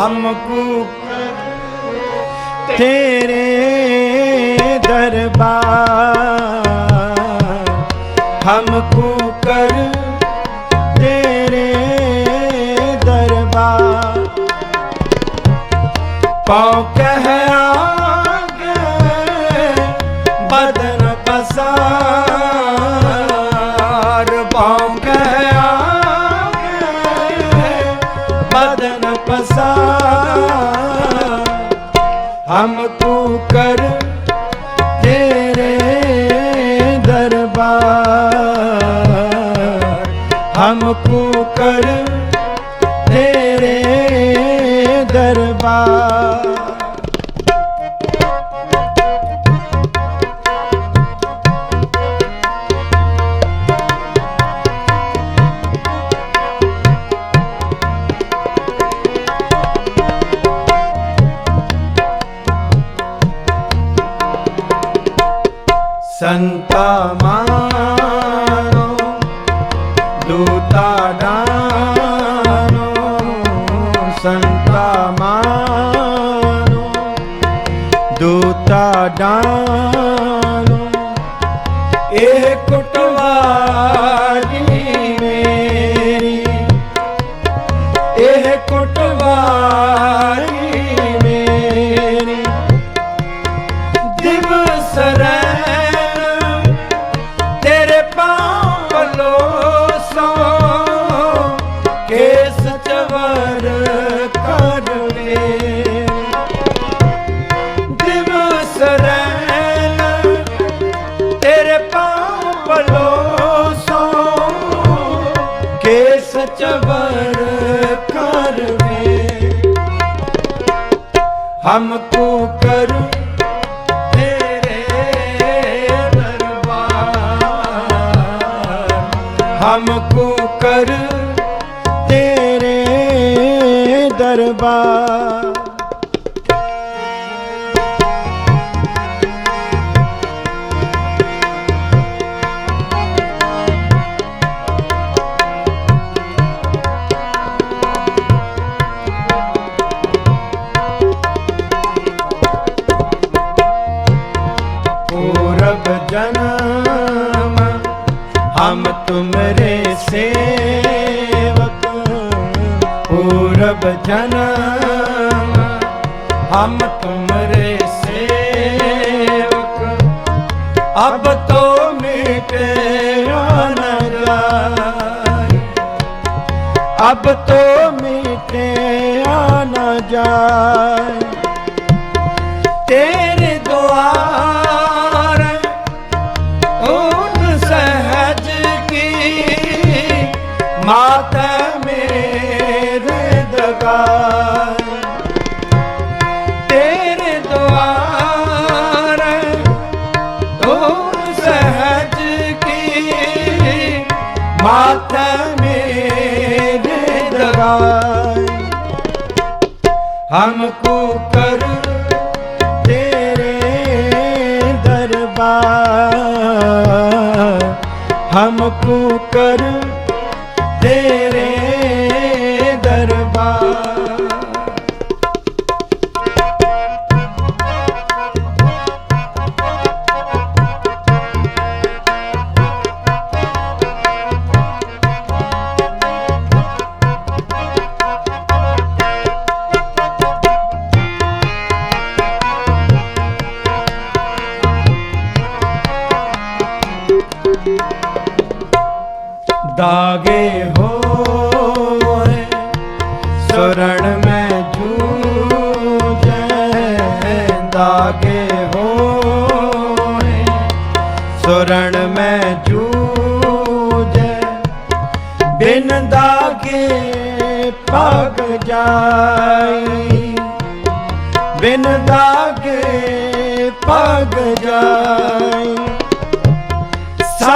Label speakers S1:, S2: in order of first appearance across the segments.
S1: हमको तेरे दरबार हमको कर तेरे दरबार पाँव कह हमको कर तेरे दरबार हमको कर ਸੰਤਾ ਮਾਨੋ ਦੂਤਾ हमको कर तेरे दरबार हमको कर तेरे दरबार हम तुमरे सेवक पूरब जन्म हम तुमरे सेवक अब तो मिटे न जाए अब तो मिटे न जाए तेरे ਪ੍ਰਕਾਰ ਤੇਰੇ ਦੁਆਰ ਤੋਰ ਸਹਜ ਕੀ? ਮਾਤ ਮੇਰੇ ਦਗਾਰ ਹਮ ਕੋ ਹਮ ਕੋ ਦਾਗੇ ਹੋਏ ਸਰਣ ਮੈਂ ਜੂਝੈ। ਦਾਗੇ ਹੋਏ ਸਰਣ ਮੈਂ ਜੂਝੈ। ਬਿਨ ਦਾਗੇ ਭਗ ਜਾਈ। ਬਿਨ ਦਾਗੇ ਭਗ ਜਾਈ। ਸਾ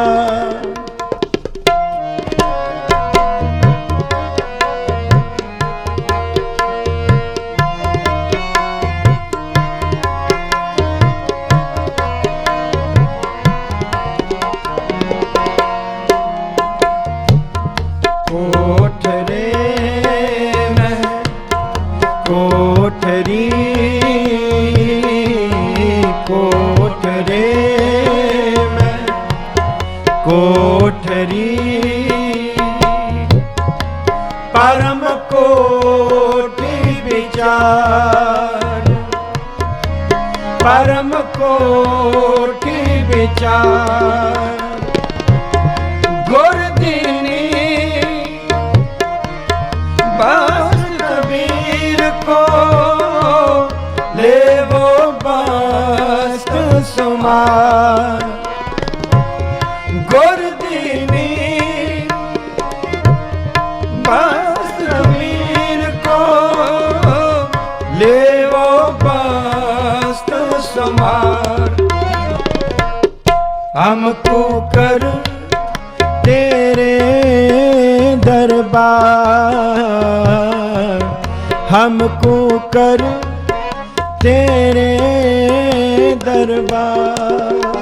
S1: Ah. ਪਰਮ ਕੋਟੀ ਵਿਚਾਰ। ਗੁਰ ਦੀਨੀ ਬਾਸ ਕਬੀਰ ਕੋ ਲੇਵੋ ਬਾਸ ਸੁਮਾਰ। ਗੁਰ हमको कर तेरे दरबार हमको कर तेरे दरबार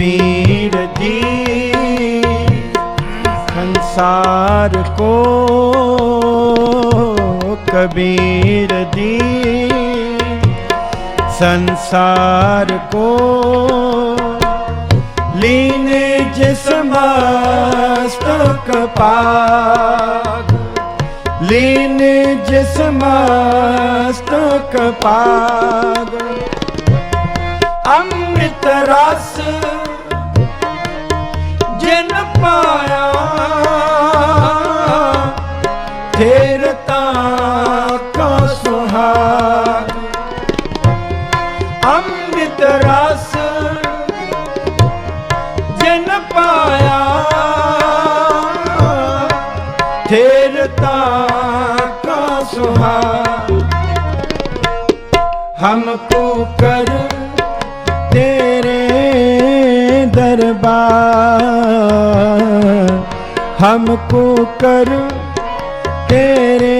S1: कबीर जी संसार को कबीर जी संसार को लीन जिसमस्त कपाग लीन जिसमस्त कपाग अमृत रस ता का सुहाग हमको कर तेरे दरबार हमको कर तेरे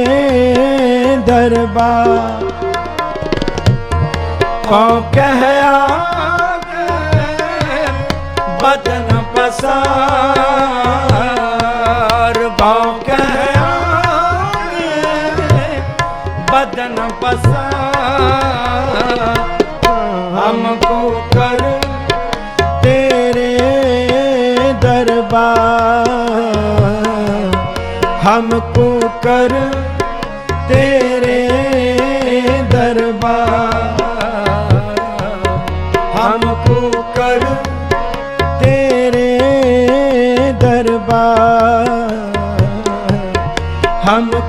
S1: दरबार ओ कह बदन पसा हमको कर तेरे दरबार हमको कर तेरे दरबार हमको कर